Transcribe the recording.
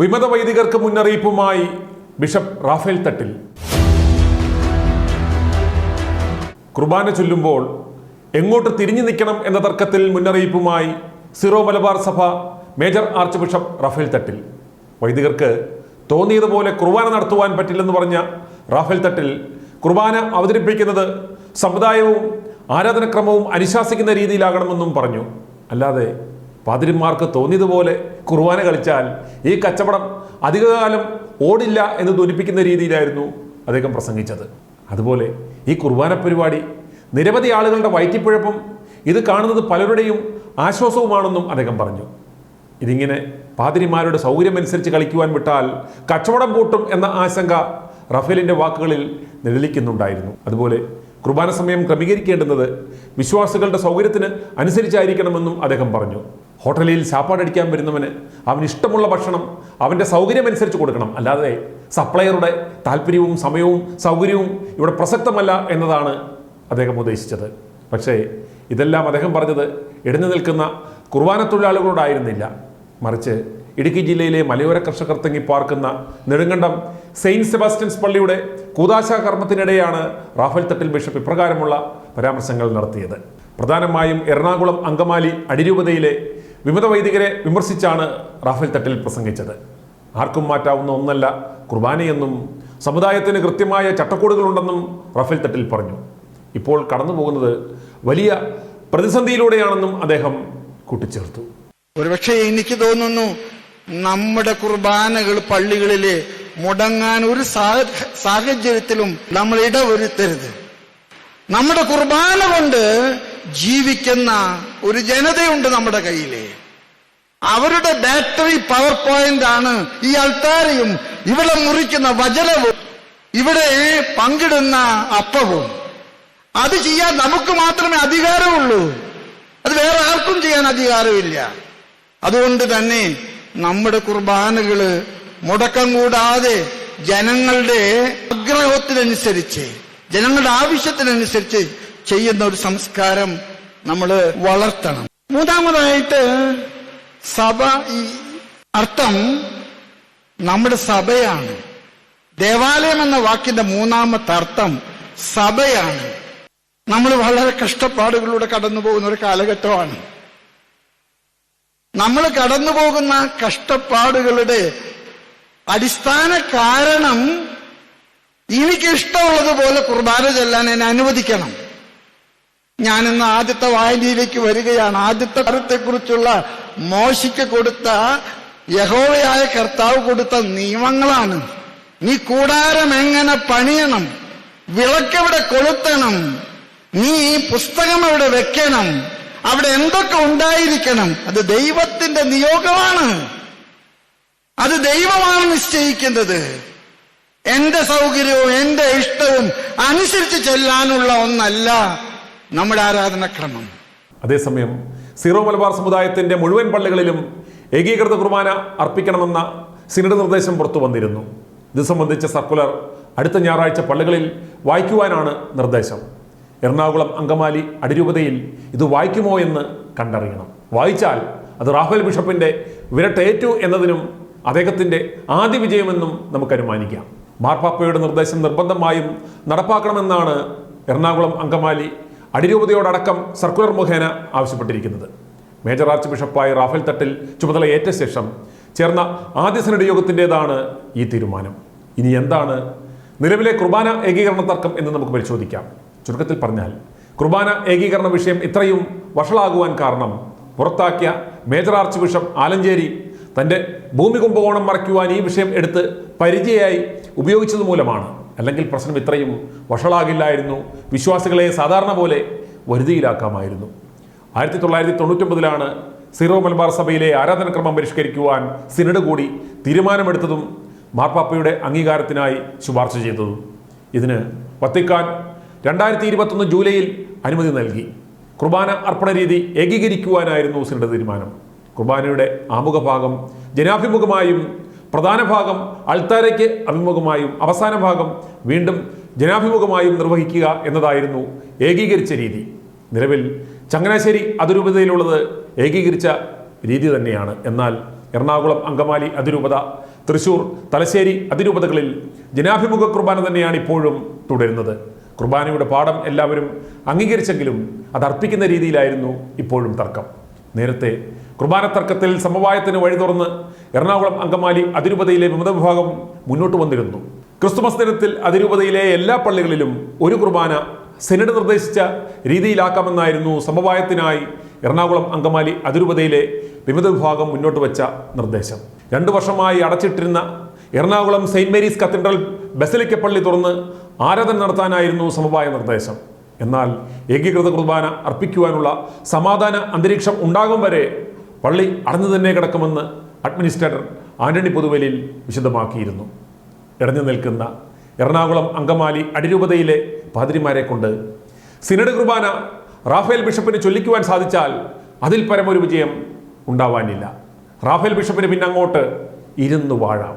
വിമത വൈദികർക്ക് മുന്നറിയിപ്പുമായി ബിഷപ്പ് റാഫേൽ തട്ടിൽ. കുർബാന ചൊല്ലുമ്പോൾ എങ്ങോട്ട് തിരിഞ്ഞു നിൽക്കണം എന്ന തർക്കത്തിൽ മുന്നറിയിപ്പുമായി സിറോ മലബാർ സഭ major archbishop Raphael Thattil. വൈദികർക്ക് തോന്നിയതുപോലെ കുർബാന നടത്തുവാൻ പറ്റില്ലെന്ന് പറഞ്ഞ റാഫേൽ തട്ടിൽ കുർബാന അവതരിപ്പിക്കുന്നത് സമുദായവും ആരാധനക്രമവും അനുശാസിക്കുന്ന രീതിയിലാകണമെന്നും പറഞ്ഞു. അല്ലാതെ പാതിരിമാർക്ക് തോന്നിയതുപോലെ കുർബാന കളിച്ചാൽ ഈ കച്ചവടം അധികകാലം ഓടില്ല എന്ന് ധ്വനിപ്പിക്കുന്ന രീതിയിലായിരുന്നു അദ്ദേഹം പ്രസംഗിച്ചത്. അതുപോലെ ഈ കുർബാന പരിപാടി നിരവധി ആളുകളുടെ വയറ്റിപ്പുഴപ്പും ഇത് കാണുന്നത് പലരുടെയും ആശ്വാസവുമാണെന്നും അദ്ദേഹം പറഞ്ഞു. ഇതിങ്ങനെ പാതിരിമാരുടെ സൗകര്യമനുസരിച്ച് കളിക്കുവാൻ വിട്ടാൽ കച്ചവടം പൂട്ടും എന്ന ആശങ്ക റഫേലിന്റെ വാക്കുകളിൽ നിഴലിക്കുന്നുണ്ടായിരുന്നു. അതുപോലെ കുർബാന സമയം ക്രമീകരിക്കേണ്ടുന്നത് വിശ്വാസികളുടെ സൗകര്യത്തിന് അനുസരിച്ചായിരിക്കണമെന്നും അദ്ദേഹം പറഞ്ഞു. ഹോട്ടലിൽ ചാപ്പാടടിക്കാൻ വരുന്നവന് അവന് ഇഷ്ടമുള്ള ഭക്ഷണം അവന്റെ സൗകര്യമനുസരിച്ച് കൊടുക്കണം. അല്ലാതെ സപ്ലയറുടെ താല്പര്യവും സമയവും സൗകര്യവും ഇവിടെ പ്രസക്തമല്ല എന്നതാണ് അദ്ദേഹം ഉദ്ദേശിച്ചത്. പക്ഷേ ഇതെല്ലാം അദ്ദേഹം പറഞ്ഞത് ഇടഞ്ഞു നിൽക്കുന്ന കുർബാന തൊഴിലാളികളോടായിരുന്നില്ല. മറിച്ച് ഇടുക്കി ജില്ലയിലെ മലയോര കർഷകർ തങ്ങി പാർക്കുന്ന നെടുങ്കണ്ടം സെയിന്റ് സെബാസ്റ്റ്യൻസ് പള്ളിയുടെ കൂതാശ കർമ്മത്തിനിടെയാണ് റാഫേൽ തട്ടിൽ ബിഷപ്പ് ഇപ്രകാരമുള്ള പരാമർശങ്ങൾ നടത്തിയത്. പ്രധാനമായും എറണാകുളം അങ്കമാലി അടിരൂപതയിലെ വിമത വൈദികരെ വിമർശിച്ചാണ് റാഫേൽ തട്ടിൽ പ്രസംഗിച്ചത്. ആർക്കും മാറ്റാവുന്ന ഒന്നല്ല കുർബാനയെന്നും സമുദായത്തിന് കൃത്യമായ ചട്ടക്കൂടുകളുണ്ടെന്നും റാഫേൽ തട്ടിൽ പറഞ്ഞു. ഇപ്പോൾ കടന്നു പോകുന്നത് വലിയ പ്രതിസന്ധിയിലൂടെയാണെന്നും അദ്ദേഹം കൂട്ടിച്ചേർത്തു. ഒരുപക്ഷെ എനിക്ക് തോന്നുന്നു നമ്മുടെ കുർബാനകൾ പള്ളികളിൽ മുടങ്ങാൻ ഒരു സാഹ- സാഹചര്യത്തിലും നമ്മൾ ഇടവരുത്തരുത്. നമ്മുടെ കുർബാന കൊണ്ട് ജീവിക്കുന്ന ഒരു ജനതയുണ്ട് നമ്മുടെ കയ്യിലെ. അവരുടെ ബാറ്ററി പവർ പോയിന്റ് ആണ് ഈ അൾത്താരയും ഇവിടെ മുറിക്കുന്ന വചനവും ഇവിടെ പങ്കിടുന്ന അപ്പവും. അത് ചെയ്യാൻ നമുക്ക് മാത്രമേ അധികാരമുള്ളൂ. അത് വേറെ ആർക്കും ചെയ്യാൻ അധികാരമില്ല. അതുകൊണ്ട് തന്നെ നമ്മുടെ കുർബാനകൾ മുടക്കം കൂടാതെ ജനങ്ങളുടെ ആഗ്രഹത്തിനനുസരിച്ച് ജനങ്ങളുടെ ആവശ്യത്തിനനുസരിച്ച് ചെയ്യുന്ന ഒരു സംസ്കാരം നമ്മൾ വളർത്തണം. മൂന്നാമതായിട്ട് സഭ ഈ അർത്ഥം നമ്മുടെ സഭയാണ്. ദേവാലയം എന്ന വാക്കിന്റെ മൂന്നാമത്തെ അർത്ഥം സഭയാണ്. നമ്മൾ വളരെ കഷ്ടപ്പാടുകളിലൂടെ കടന്നു പോകുന്ന ഒരു കാലഘട്ടമാണ്. നമ്മൾ കടന്നു പോകുന്ന കഷ്ടപ്പാടുകളുടെ അടിസ്ഥാന കാരണം എനിക്കിഷ്ടമുള്ളതുപോലെ കുർബാന ചെല്ലാൻ എന്നെ അനുവദിക്കണം. ഞാൻ ഇന്ന് ആദ്യത്തെ വായനയിലേക്ക് വരികയാണ്. ആദ്യത്തെ കാലത്തെക്കുറിച്ചുള്ള മോശിക്ക് കൊടുത്ത യഹോവയായ കർത്താവ് കൊടുത്ത നിയമങ്ങളാണ്. നീ കൂടാരം എങ്ങനെ പണിയണം? വിളക്കെവിടെ കൊളുത്തണം? നീ പുസ്തകം എവിടെ വെക്കണം? അവിടെ എന്തൊക്കെ ഉണ്ടായിരിക്കണം? അത് ദൈവത്തിന്റെ നിയോഗമാണ്. അത് ദൈവമാണ് നിശ്ചയിക്കുന്നത്. എന്റെ സൗകര്യവും എന്റെ ഇഷ്ടവും അനുസരിച്ച് ചെല്ലാനുള്ള ഒന്നല്ല. നമ്മുടെ ആരാധനക്രമം. അതേസമയം സീറോ മലബാർ സമുദായത്തിന്റെ മുഴുവൻ പള്ളികളിലും ഏകീകൃത കുർബാന അർപ്പിക്കണമെന്ന സിനഡ് നിർദ്ദേശം പുറത്തു വന്നിരുന്നു. ഇത് സംബന്ധിച്ച സർക്കുലർ അടുത്ത ഞായറാഴ്ച പള്ളികളിൽ വായിക്കുവാനാണ് നിർദ്ദേശം. എറണാകുളം അങ്കമാലി അടിരൂപതയിൽ ഇത് വായിക്കുമോ എന്ന് കണ്ടറിയണം. വായിച്ചാൽ അത് റാഫേൽ ബിഷപ്പിന്റെ വിരട്ടേറ്റു എന്നതിനും അദ്ദേഹത്തിന്റെ ആദ്യ വിജയമെന്നും നമുക്ക് അനുമാനിക്കാം. മാർപ്പാപ്പയുടെ നിർദ്ദേശം നിർബന്ധമായും നടപ്പാക്കണമെന്നാണ് എറണാകുളം അങ്കമാലി അടിരൂപതയോടടക്കം സർക്കുലർ മുഖേന ആവശ്യപ്പെട്ടിരിക്കുന്നത്. മേജർ ആർച്ച് ബിഷപ്പായി റാഫേൽ തട്ടിൽ ചുമതല ഏറ്റ ശേഷം ചേർന്ന ആദ്യ സെനഡ് യോഗത്തിന്റെതാണ് ഈ തീരുമാനം. ഇനി എന്താണ്? നിലവിലെ കുർബാന ഏകീകരണ തർക്കം എന്ന് നമുക്ക് പരിശോധിക്കാം. ചുരുക്കത്തിൽ പറഞ്ഞാൽ കുർബാന ഏകീകരണ വിഷയം ഇത്രയും വഷളാകുവാൻ കാരണം പുറത്താക്കിയ മേജർ ആർച്ച് ബിഷപ്പ് ആലഞ്ചേരി തന്റെ ഭൂമി കുംഭകോണം മറയ്ക്കുവാൻ ഈ വിഷയം എടുത്ത് പരിചയമായി ഉപയോഗിച്ചത് മൂലമാണ്. അല്ലെങ്കിൽ പ്രശ്നം ഇത്രയും വഷളാകില്ലായിരുന്നു. വിശ്വാസികളെ സാധാരണ പോലെ വരുതിയിലാക്കാമായിരുന്നു. ആയിരത്തി തൊള്ളായിരത്തി തൊണ്ണൂറ്റൊമ്പതിലാണ് സീറോ മലബാർ സഭയിലെ ആരാധനക്രമം പരിഷ്കരിക്കുവാൻ സിനഡ് കൂടി തീരുമാനമെടുത്തതും മാർപ്പാപ്പയുടെ അംഗീകാരത്തിനായി ശുപാർശ ചെയ്തതും. ഇതിന് വത്തിക്കാൻ രണ്ടായിരത്തി ഇരുപത്തൊന്ന് ജൂലൈയിൽ അനുമതി നൽകി. കുർബാന അർപ്പണ രീതി ഏകീകരിക്കുവാനായിരുന്നു സിനഡ് തീരുമാനം. കുർബാനയുടെ ആമുഖഭാഗം ജനാഭിമുഖമായും പ്രധാന ഭാഗം അൾത്താരയ്ക്ക് അഭിമുഖമായും അവസാന ഭാഗം വീണ്ടും ജനാഭിമുഖമായും നിർവഹിക്കുക എന്നതായിരുന്നു ഏകീകരിച്ച രീതി. നിലവിൽ ചങ്ങനാശ്ശേരി അതിരൂപതയിലുള്ളത് ഏകീകരിച്ച രീതി തന്നെയാണ്. എന്നാൽ എറണാകുളം അങ്കമാലി അതിരൂപത തൃശൂർ തലശ്ശേരി അതിരൂപതകളിൽ ജനാഭിമുഖ കുർബാന തന്നെയാണ് ഇപ്പോഴും തുടരുന്നത്. കുർബാനയുടെ പാഠം എല്ലാവരും അംഗീകരിച്ചെങ്കിലും അത് അർപ്പിക്കുന്ന രീതിയിലായിരുന്നു ഇപ്പോഴും തർക്കം. നേരത്തെ കുർബാന തർക്കത്തിൽ സമവായത്തിന് വഴി തുറന്ന് എറണാകുളം അങ്കമാലി അതിരൂപതയിലെ വിമത വിഭാഗം മുന്നോട്ട് വന്നിരുന്നു. ക്രിസ്തുമസ് ദിനത്തിൽ അതിരൂപതയിലെ എല്ലാ പള്ളികളിലും ഒരു കുർബാന സെനറ്റ് നിർദ്ദേശിച്ച രീതിയിലാക്കാമെന്നായിരുന്നു സമവായത്തിനായി എറണാകുളം അങ്കമാലി അതിരൂപതയിലെ വിമത വിഭാഗം മുന്നോട്ട് വച്ച നിർദ്ദേശം. രണ്ടു വർഷമായി അടച്ചിട്ടിരുന്ന Ernakulam Saint Mary's cathedral basilica പള്ളി തുറന്ന് ആരാധന നടത്താനായിരുന്നു സമവായ നിർദ്ദേശം. എന്നാൽ ഏകീകൃത കുർബാന അർപ്പിക്കുവാനുള്ള സമാധാന അന്തരീക്ഷം ഉണ്ടാകും വരെ പള്ളി അടഞ്ഞു തന്നെ കിടക്കുമെന്ന് അഡ്മിനിസ്ട്രേറ്റർ ആന്റണി പൊതുവലിൽ വിശദമാക്കിയിരുന്നു. ഇടഞ്ഞു നിൽക്കുന്ന എറണാകുളം അങ്കമാലി അടിരൂപതയിലെ പാതിരിമാരെ കൊണ്ട് സിനഡ് കുർബാന റാഫേൽ ബിഷപ്പിന് ചൊല്ലിക്കുവാൻ സാധിച്ചാൽ അതിൽ പരമൊരു വിജയം ഉണ്ടാവാനില്ല. റാഫേൽ ബിഷപ്പിന് പിന്നങ്ങോട്ട് ഇരുന്നു വാഴാം.